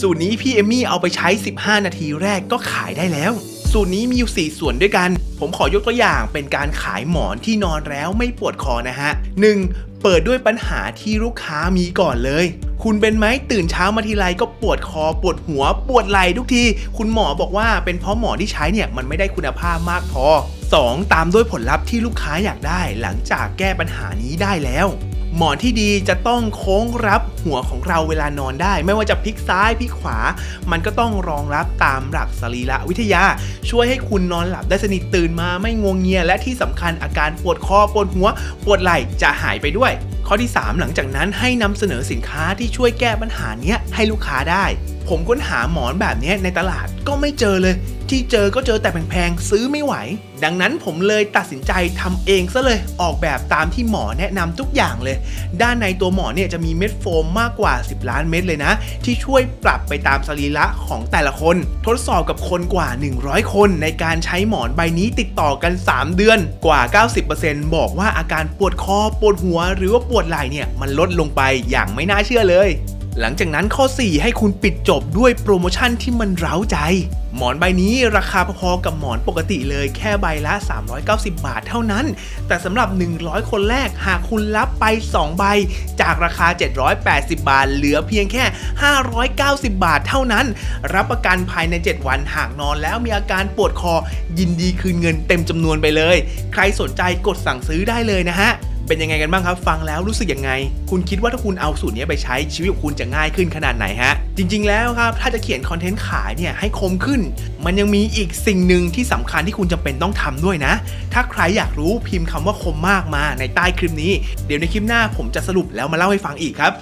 สูตรนี้พี่เอมี่เอาไปใช้ 15 นาทีแรกก็ขายได้แล้ว สูตรนี้มีอยู่ 4 ส่วนด้วยกัน ผมขอยกตัวอย่างเป็นการขายหมอนที่นอนแล้วไม่ปวดคอนะฮะ 1. เปิดด้วยปัญหาที่ลูกค้ามีก่อนเลย คุณเป็นไหมตื่นเช้ามาทีไรก็ปวดคอปวดหัว ปวดไหล่ทุกที คุณหมอบอกว่าเป็นเพราะหมอที่ใช้เนี่ยมันไม่ได้คุณภาพมากพอ 2. ตามด้วยผลลัพธ์ที่ลูกค้าอยากได้ หลังจากแก้ปัญหานี้ได้แล้ว หมอนที่ดีจะต้องโค้งรับหัวของเราเวลานอนได้ ไม่ว่าจะพลิกซ้ายพลิกขวา มันก็ต้องรองรับตามหลักสรีระวิทยา ช่วยให้คุณนอนหลับได้สนิทตื่นมาไม่งวงเงีย และที่สำคัญอาการปวดคอปวดหัว ปวดไหล่จะหายไปด้วย ข้อที่ 3 หลังจากนั้นให้นำเสนอสินค้าที่ช่วยแก้ปัญหานี้ให้ลูกค้าได้ ผมค้นหาหมอนแบบนี้ในตลาดก็ไม่เจอเลย ที่เจอก็เจอแต่แพงๆ ซื้อไม่ไหว ดังนั้นผมเลยตัดสินใจทำเองซะเลย ออกแบบตามที่หมอแนะนำทุกอย่างเลย ด้านในตัวหมอนเนี่ยจะมีเม็ดโฟมมากกว่า 10 ล้านเม็ดเลยนะ ที่ช่วยปรับไปตามสรีระของแต่ละคน ทดสอบกับคนกว่า 100 คนในการใช้หมอนใบนี้ติดต่อกัน 3 เดือนกว่า 90%บอกว่าอาการปวดคอปวดหัว หรือว่าปวดไหล่เนี่ยมันลดลงไปอย่างไม่น่าเชื่อเลย หลังจากนั้นข้อ 4 ให้คุณปิดจบด้วยโปรโมชั่นที่มันเร้าใจ หมอนใบนี้ราคาพอๆกับหมอนปกติเลยแค่ใบละ 390 บาทเท่านั้น แต่สำหรับ 100 คนแรกหากคุณรับไป 2 ใบ จากราคา 780 บาท เหลือเพียงแค่ 590 บาทเท่านั้น รับประกันภายใน 7 วันหากนอนแล้วมีอาการปวดคอยินดีคืนเงินเต็มจำนวนไปเลย ใครสนใจกดสั่งซื้อได้เลยนะฮะ เป็นยังไงกันบ้างครับ ฟังแล้วรู้สึกยังไง คุณคิดว่าถ้าคุณเอาสูตรนี้ไปใช้ชีวิตของคุณจะง่ายขึ้นขนาดไหนฮะ จริง ๆ แล้วครับ ถ้าจะเขียนคอนเทนต์ขายเนี่ยให้คมขึ้น มันยังมีอีกสิ่งหนึ่งที่สำคัญที่คุณจำเป็นต้องทำด้วยนะ ถ้าใครอยากรู้พิมพ์คำว่าคมมากมาในใต้คลิปนี้ เดี๋ยวในคลิปหน้าผมจะสรุปแล้วมาเล่าให้ฟังอีกครับ